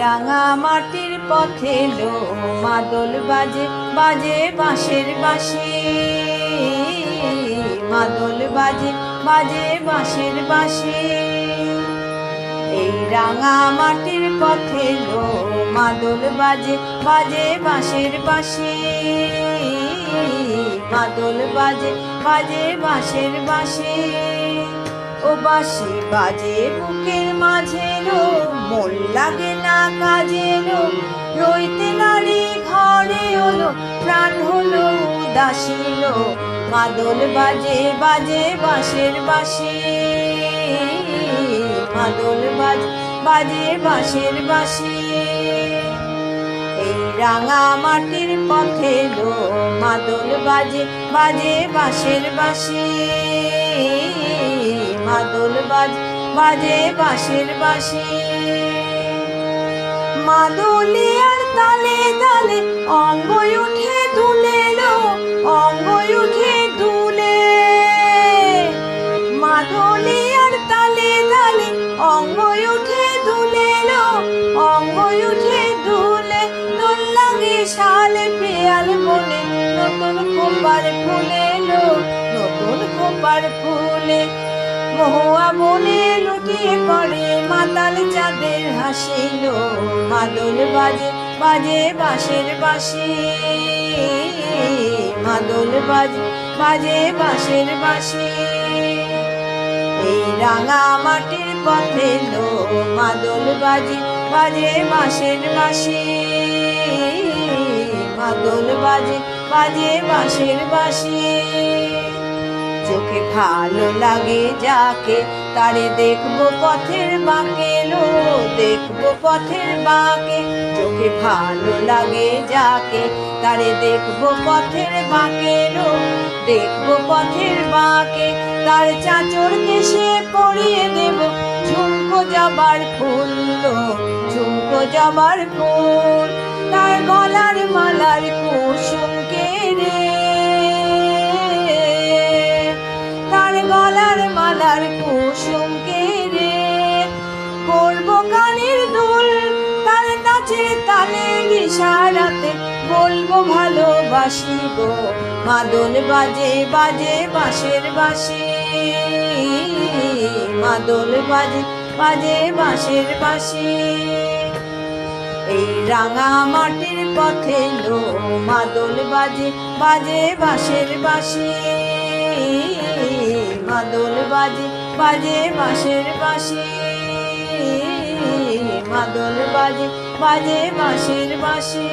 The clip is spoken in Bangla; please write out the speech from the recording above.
রাঙা মাটির পথে লো মাদল বাজে বাজে বাঁশের বাঁশি। মাদল বাজে বাজে বাঁশের বাঁশি। এই রাঙা মাটির পথে লো মাদল বাজে বাজে বাঁশের বাঁশি। মাদল বাজে বাজে বাঁশের বাঁশি। ও বাঁশি বাজে বুকের মাঝে লো মন লাগে না কাজে লো রইতে নারী ঘরে হলো প্রাণ হলো উদাসী লো মাদল বাজে বাজে বাঁশের বাঁশি। মাদল বাজে বাজে বাঁশের বাঁশি। এই রাঙা মাটির পথে লো মাদল বাজে বাজে বাঁশের বাঁশি। মাদল বাজে বাজে বাঁশের বাঁশি। মাদলিয়ার তালে তালে অঙ্গ উঠে দুলে লো অঙ্গ উঠে দুলে। মাদলিয়ার তালে তালে অঙ্গ উঠে দুলে লো অঙ্গ উঠে দুলে। দোল লাগে শালে পেয়াল বনে, নতুন খোপার ফুলে নতুন খোপার ফুলে মহুয়া বনে লুটিয়ে পড়ে, মাতাল চাঁদের হাসিল মাদল বাজে বাজে বাঁশের বাঁশি। মাদল বাজে বাজে বাঁশের বাঁশি। এই রাঙা মাটির পথে লো। মাদল বাজে বাজে বাঁশের বাঁশি। মাদল বাজে বাজে বাঁশের বাঁশি। চোখে ভালো লাগে, যাকে তারে দেখব পথের বাঁকে, লো দেখব পথের বাঁকে। চোখে ভালো লাগে, যাকে তারে দেখব পথের বাঁকে, লো দেখব পথের বাঁকে। তার চাচর কেসে পরিয়ে দেব, ঝুমকো যাবার ফুল ঝুমকো যাবার ফুল। গলার মালার কুসুমকে রে? করব কানের দুল, তার নাচে তালে ইশারাতে। বলব ভালোবাসি গো, মাদল বাজে বাজে বাঁশের বাঁশি। মাদল বাজে বাজে বাঁশের বাঁশি। এই রাঙা মাটির পথে লো, মাদল বাজে বাজে বাঁশের বাঁশি। মাদল বাজে বাজে বাঁশের বাঁশি। মাদল বাজে বাজে বাঁশের বাঁশি।